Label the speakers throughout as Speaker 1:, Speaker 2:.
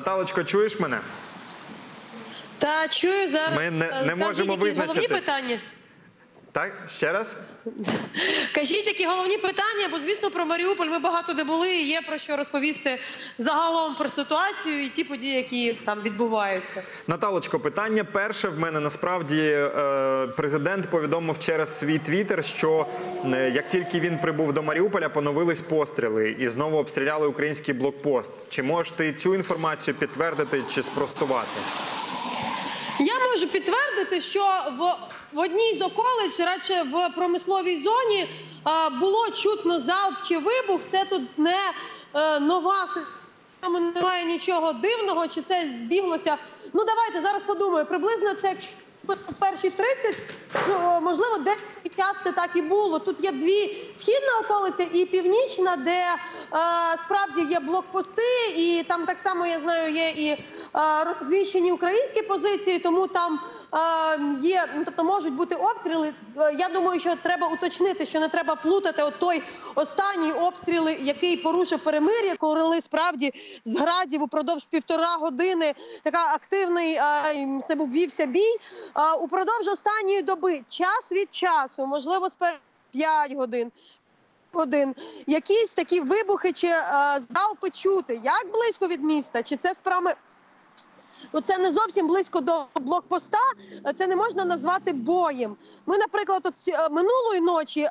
Speaker 1: Наталочко, чуєш мене?
Speaker 2: Та чую зараз.
Speaker 1: Ми не- не можемо визначитись.
Speaker 2: питання.
Speaker 1: Так, ще раз?
Speaker 2: Кажіть, які головні питання, бо звісно про Маріуполь ми багато де були. і Є про що розповісти загалом про ситуацію і ті події, які там відбуваються.
Speaker 1: Наталочко, питання перше в мене насправді е, президент повідомив через свій твіттер, що е, як тільки він прибув до Маріуполя, поновились постріли і знову обстріляли український блокпост. Чи можеш ти цю інформацію підтвердити чи спростувати?
Speaker 2: Я можу підтвердити, що в, в одній з околиць, радше в промисловій зоні, а, було чутно залп чи вибух. Це тут не е, нова си- немає нічого дивного, чи це збіглося. Ну давайте зараз подумаю. Приблизно це перші 30, ну, можливо, деякий час це так і було. Тут є дві східна околиця і північна, де е, справді є блокпости, і там так само я знаю, є і е, розвіщені українські позиції, тому там. е, Є, ну, тобто можуть бути обстріли. Е, Я думаю, що треба уточнити, що не треба плутати от той останній обстріл, який порушив перемир'я, коли справді з градів упродовж півтора години така активний це був вівся бій. Упродовж останньої доби час від часу, можливо, з 5 годин. Годин якісь такі вибухи чи е, залпи чути, як близько від міста, чи це справи це не зовсім близько до блокпоста. Це не можна назвати боєм. Ми, наприклад, от е, минулої ночі е,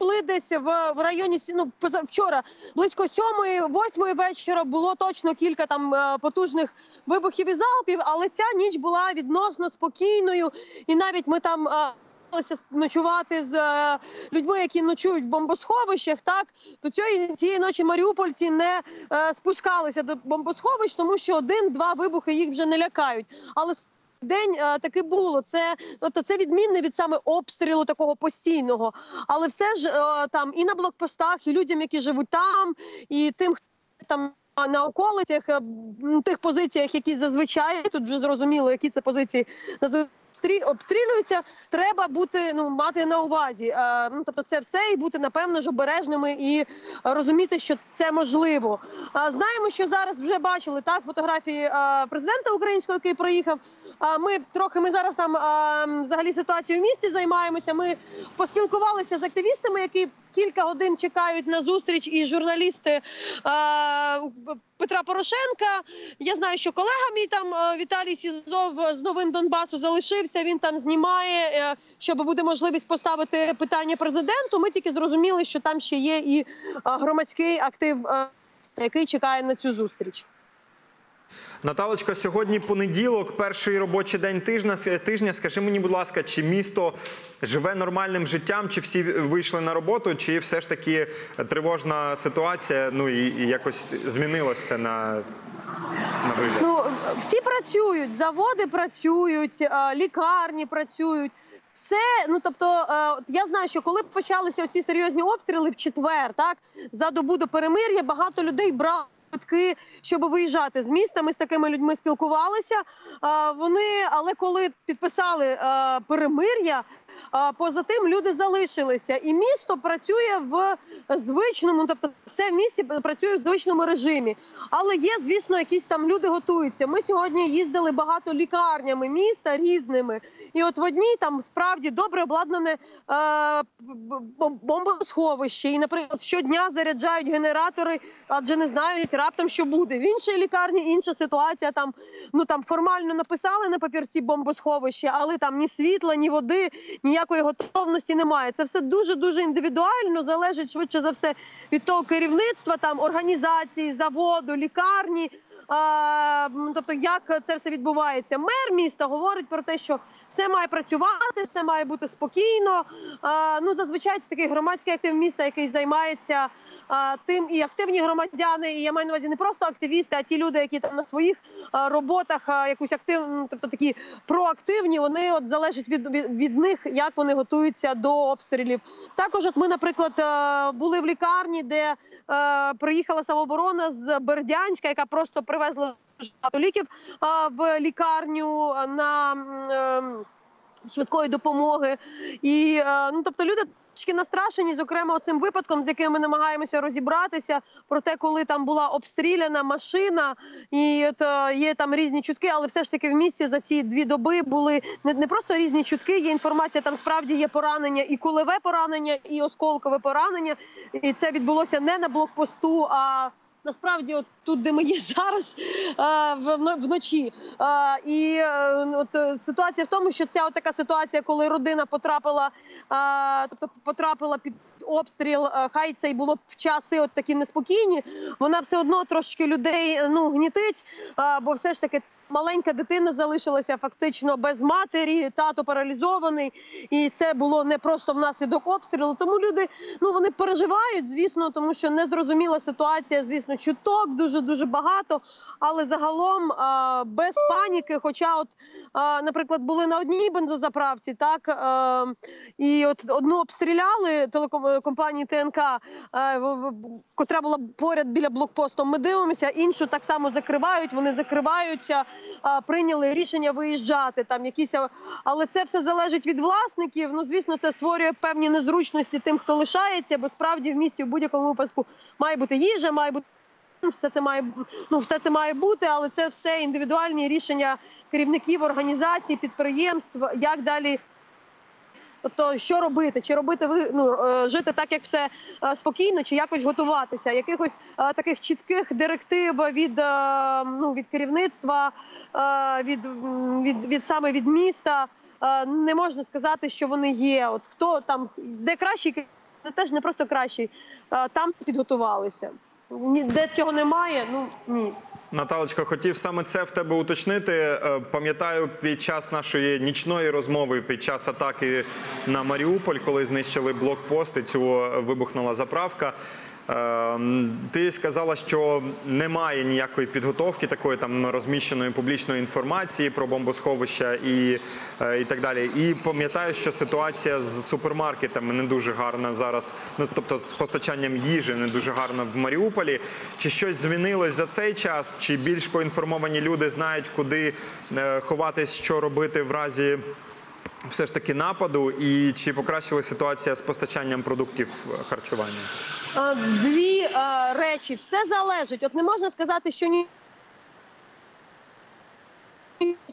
Speaker 2: були десь в, районі ну, вчора, близько сьомої, восьмої вечора було точно кілька там е, потужних вибухів і залпів, але ця ніч була відносно спокійною, і навіть ми там. Ночувати з е, людьми, які ночують в бомбосховищах, так до цієї цієї ночі маріупольці не е, спускалися до бомбосховищ, тому що один-два вибухи їх вже не лякають. Але день е, таки було. Це тобто це відмінне від саме обстрілу такого постійного. Але все ж е, там і на блокпостах, і людям, які живуть там, і тим, хто там. На околицях е, тих позиціях, які зазвичай тут вже зрозуміло, які це позиції обстрі- обстрілюються, треба бути ну мати на увазі. Е, ну тобто, це все і бути напевно ж обережними і розуміти, що це можливо. Е, знаємо, що зараз вже бачили так фотографії е, президента українського, який проїхав. Ми трохи ми зараз там взагалі ситуацією в місті займаємося. Ми поспілкувалися з активістами, які кілька годин чекають на зустріч, і журналісти Петра Порошенка. Я знаю, що колега мій там Віталій Сізов з новин Донбасу залишився. Він там знімає, е, щоб буде можливість поставити питання президенту. Ми тільки зрозуміли, що там ще є і громадський актив, який чекає на цю зустріч.
Speaker 1: Наталочко, сьогодні понеділок, перший робочий день тижня. Тижня. Скажи мені, будь ласка, чи місто живе нормальним життям, чи всі вийшли на роботу, чи все ж таки тривожна ситуація? Ну і, і якось змінилось це на, вигляд?
Speaker 2: Ну всі працюють, заводи працюють, лікарні працюють. Все, ну тобто, е, я знаю, що коли почалися ці серйозні обстріли в четвер, так за добу до перемир'я, багато людей брали квитки, щоб виїжджати з міста. Ми з такими людьми спілкувалися. Вони, але коли підписали е, перемир'я, поза тим люди залишилися, і місто працює в звичному, тобто все в місті працює в звичному режимі. Але є, звісно, якісь там люди готуються. Ми сьогодні їздили багато лікарнями міста різними, і от в одній там справді добре обладнане е, бомбосховище. І, наприклад, щодня заряджають генератори, адже не знають раптом, що буде. В іншій лікарні інша ситуація. Там ну там формально написали на папірці бомбосховище, але там ні світла, ні води, ніякої готовності немає. Це все дуже дуже індивідуально, залежить швидше за все від того керівництва, там організації, заводу, лікарні. Тобто, як це все відбувається? Мер міста говорить про те, що все має працювати, все має бути спокійно. Ну, зазвичай це такий громадський актив міста, який займається тим і активні громадяни. І я маю на увазі не просто активісти, а ті люди, які там на своїх роботах якусь активну, тобто такі проактивні. Вони от залежить від, від, від них, як вони готуються до обстрілів. Також, от ми, наприклад, були в лікарні, де приїхала самооборона з Бердянська, яка просто привезла багато ліків в лікарню на е, швидкої допомоги. І е, ну, тобто люди Трошки настрашені, зокрема, цим випадком, з яким ми намагаємося розібратися, про те, коли там була обстріляна машина, і от е, є там різні чутки, але все ж таки в місті за ці дві доби були не, не просто різні чутки, є інформація, там справді є поранення, і кулеве поранення, і осколкове поранення. І це відбулося не на блокпосту, а насправді, от тут, де ми є зараз, е, вно- вночі. Е, І е, от ситуація в тому, що ця така ситуація, коли родина потрапила, тобто потрапила під обстріл, хай це й було в часи от такі неспокійні, вона все одно трошки людей ну гнітить, бо все ж таки. Маленька дитина залишилася фактично без матері, тато паралізований, і це було не просто внаслідок обстрілу. Тому люди ну вони переживають, звісно, тому що незрозуміла ситуація. Звісно, чуток дуже дуже багато. Але загалом а, без паніки. Хоча, от, а, наприклад, були на одній бензозаправці, так а, і от одну обстріляли телекомпанії ТНК, котра була поряд біля блокпосту. Ми дивимося, іншу так само закривають. Вони закриваються, прийняли рішення виїжджати. Там якісь, але це все залежить від власників. Ну, звісно, це створює певні незручності тим, хто лишається, бо справді в місті в будь-якому випадку має бути їжа, має бути. Ну, Все це має ну, все це має бути, але це все індивідуальні рішення керівників організацій, підприємств. Як далі? Тобто, що робити? Чи робити ви ну е, жити так, як все е, спокійно, чи якось готуватися? Якихось е, таких чітких директив від, ну, від керівництва, від, від, від саме від міста не можна сказати, що вони є. От хто там де кращий, це теж не просто кращий, там підготувалися. Ні, де цього немає, ну ні.
Speaker 1: Наталочка, хотів саме це в тебе уточнити. Е, Пам'ятаю, під час нашої нічної розмови, під час атаки на Маріуполь, коли знищили блокпост і цю е, вибухнула заправка. Е, м, Ти сказала, що немає ніякої підготовки, такої там розміщеної публічної інформації про бомбосховища і, е, і так далі. І пам'ятаю, що ситуація з супермаркетами не дуже гарна зараз. Ну тобто з постачанням їжі не дуже гарна в Маріуполі. Чи щось змінилось за цей час? Чи більш поінформовані люди знають, куди е, ховатись, що робити в разі все ж таки нападу? І чи покращила ситуація з постачанням продуктів е, харчування?
Speaker 2: Е, Дві е, речі. Все залежить. От не можна сказати, що ні.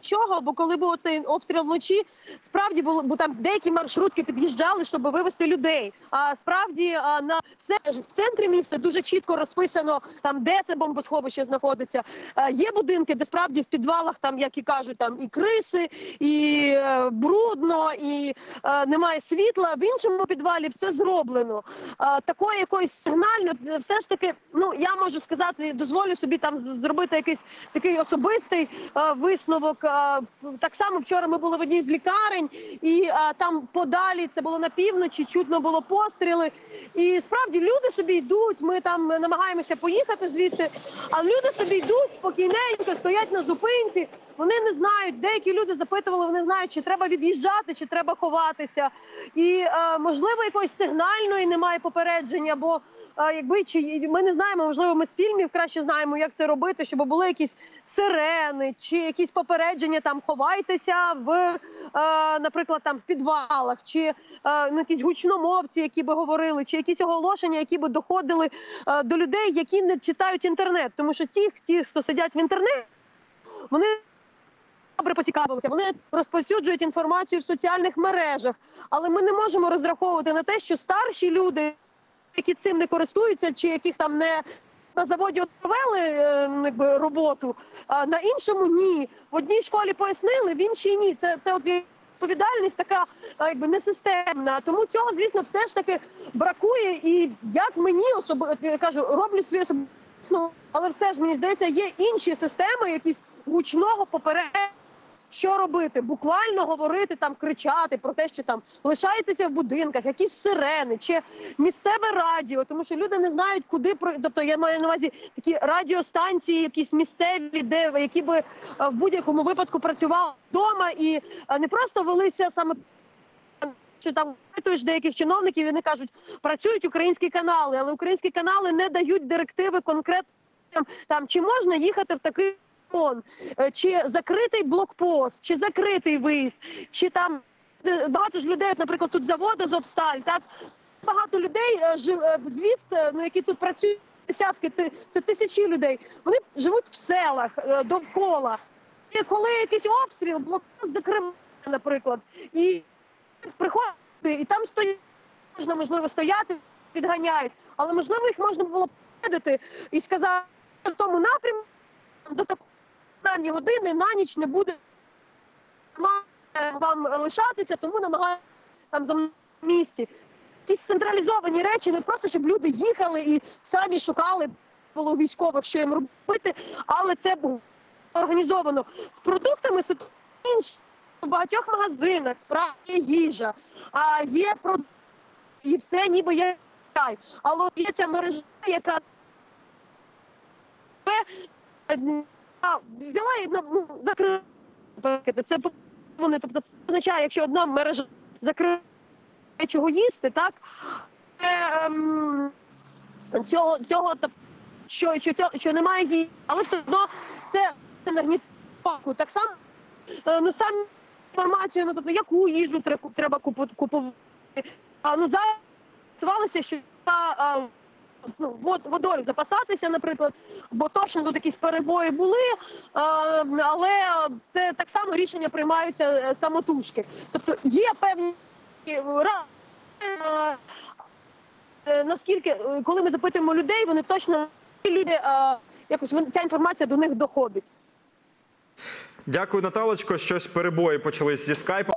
Speaker 2: Нічого, бо коли був цей обстріл вночі, справді було бо там деякі маршрутки під'їжджали, щоб вивезти людей. А справді а, на все в центрі міста дуже чітко розписано там, де це бомбосховище знаходиться. А, є будинки, де справді в підвалах, там як і кажуть, там і криси, і е, брудно, і е, немає світла. В іншому підвалі все зроблено. А, такої якоїсь сигнально, все ж таки, ну я можу сказати, дозволю собі там зробити якийсь такий особистий е, висновок. Е, так само вчора ми були в одній з лікарень, і е, там подалі це було на півночі, чутно було постріли. І справді люди собі йдуть. Ми там намагаємося поїхати звідси, а люди собі йдуть спокійненько, стоять на зупинці. Вони не знають, деякі люди запитували, вони знають, чи треба від'їжджати, чи треба ховатися. І е, можливо, якоїсь сигнальної немає попередження, бо якби чи ми не знаємо, можливо, ми з фільмів краще знаємо, як це робити, щоб були якісь сирени, чи якісь попередження там ховайтеся в, е, наприклад, там в підвалах, чи е, ну, якісь гучномовці, які би говорили, чи якісь оголошення, які би доходили е, до людей, які не читають інтернет, тому що ті, ті, хто сидять в інтернеті, вони добре поцікавилися. Вони розповсюджують інформацію в соціальних мережах, але ми не можемо розраховувати на те, що старші люди, які цим не користуються, чи яких там не на заводі провели е, ну, якби, роботу, а на іншому ні. В одній школі пояснили, в іншій ні. Це, це от відповідальність така якби несистемна. Тому цього, звісно, все ж таки бракує. І як мені особисто я кажу, роблю свій особисто, але все ж мені здається, є інші системи, якісь гучного попередження. Що робити? Буквально говорити там, кричати про те, що там лишається в будинках, якісь сирени чи місцеве радіо, тому що люди не знають, куди про тобто я маю на увазі такі радіостанції, якісь місцеві, де які би е, в будь-якому випадку працювали вдома і е, не просто велися саме що там питаєш деяких чиновників, вони кажуть, працюють українські канали, але українські канали не дають директиви конкретно там, чи можна їхати в такий район, е, чи закритий блокпост, чи закритий виїзд, чи там Багато ж людей, наприклад, тут завод Азовсталь, так багато людей е, жив е, звідси, ну які тут працюють. Десятки це тисячі людей. Вони живуть в селах е, довкола. І коли якийсь обстріл, блокпост закриває, наприклад, і приходять, і там стоїть, можна можливо стояти, підганяють, але можливо їх можна було попередити і сказати в тому напрямку до такої ранні години на ніч не буде вам лишатися, тому намагаюся там за місці. Якісь централізовані речі, не просто щоб люди їхали і самі шукали було військових, що їм робити, але це було організовано з продуктами ситуація інша. В багатьох магазинах справді їжа, а є продукти, і все ніби є. Але є ця мережа, яка взяла і ну, закрила. Це вони, тобто це означає, якщо одна мережа закриє чого їсти, так е, ем, цього, цього тобто, що, що, що немає їжі, але все одно це нагнітаку. Так само е, ну сам інформацію, ну тобто яку їжу треба, купувати. А, ну зараз що ну, вод, водою запасатися, наприклад, бо точно тут якісь перебої були, але це так само рішення приймаються е, самотужки. Тобто є певні е, ра- е, наскільки, коли ми запитуємо людей, вони точно люди якось ця інформація до них доходить.
Speaker 1: Дякую, Наталочко. Щось перебої почались зі скайпом.